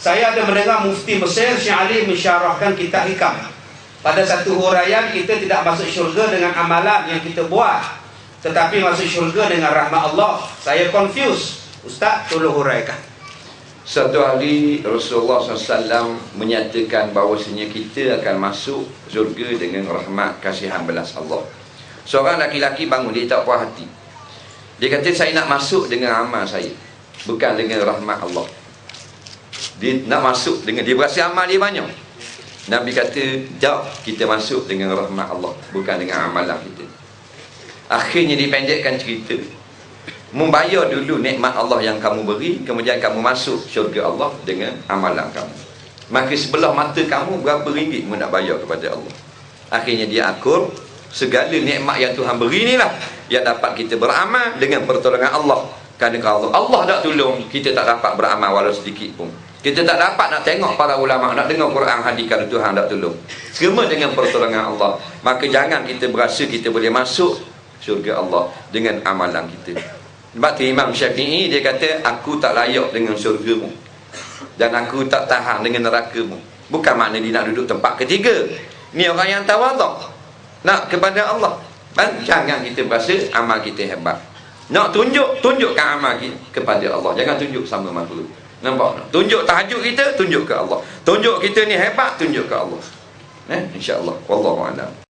Saya ada mendengar mufti Mesir Syekh Ali mensyarahkan kitab hikam. Pada satu huraian kita tidak masuk syurga dengan amalan yang kita buat. Tetapi masuk syurga dengan rahmat Allah. Saya confuse. Ustaz tolong huraikan. Satu hari Rasulullah SAW menyatakan bahawasanya kita akan masuk syurga dengan rahmat kasihan belas Allah. Seorang laki-laki bangun, dia tak puas hati. Dia kata, saya nak masuk dengan amal saya. Bukan dengan rahmat Allah. Dia nak masuk dengan, dia berasa amal dia banyak. Nabi kata, jauh kita masuk dengan rahmat Allah. Bukan dengan amalan kita. Akhirnya dipendekkan cerita. Membayar dulu nikmat Allah yang kamu beri. Kemudian kamu masuk syurga Allah dengan amalan kamu. Maka sebelah mata kamu berapa ringgit mu nak bayar kepada Allah. Akhirnya dia akur. Segala nikmat yang Tuhan beri ni lah. Yang dapat kita beramal dengan pertolongan Allah. Kerana kalau Allah tak tolong, kita tak dapat beramal walau sedikit pun. Kita tak dapat nak tengok para ulama nak dengar Quran hadis kalau Tuhan tak tolong. Semua dengan pertolongan Allah. Maka jangan kita berasa kita boleh masuk syurga Allah dengan amalan kita. Sebab tu Imam Syafi'i dia kata aku tak layak dengan syurgamu. Dan aku tak tahan dengan nerakamu. Bukan makna dia nak duduk tempat ketiga. Ni orang yang tawaduk. Nak kepada Allah. Dan jangan kita berasa amal kita hebat. Nak tunjuk, tunjukkan amal kita kepada Allah. Jangan tunjuk sama makhluk. Nampak? Tunjuk tahajud kita, tunjuk ke Allah. Tunjuk kita ni hebat, tunjuk ke Allah. Eh, insya-Allah. Wallahu a'lam.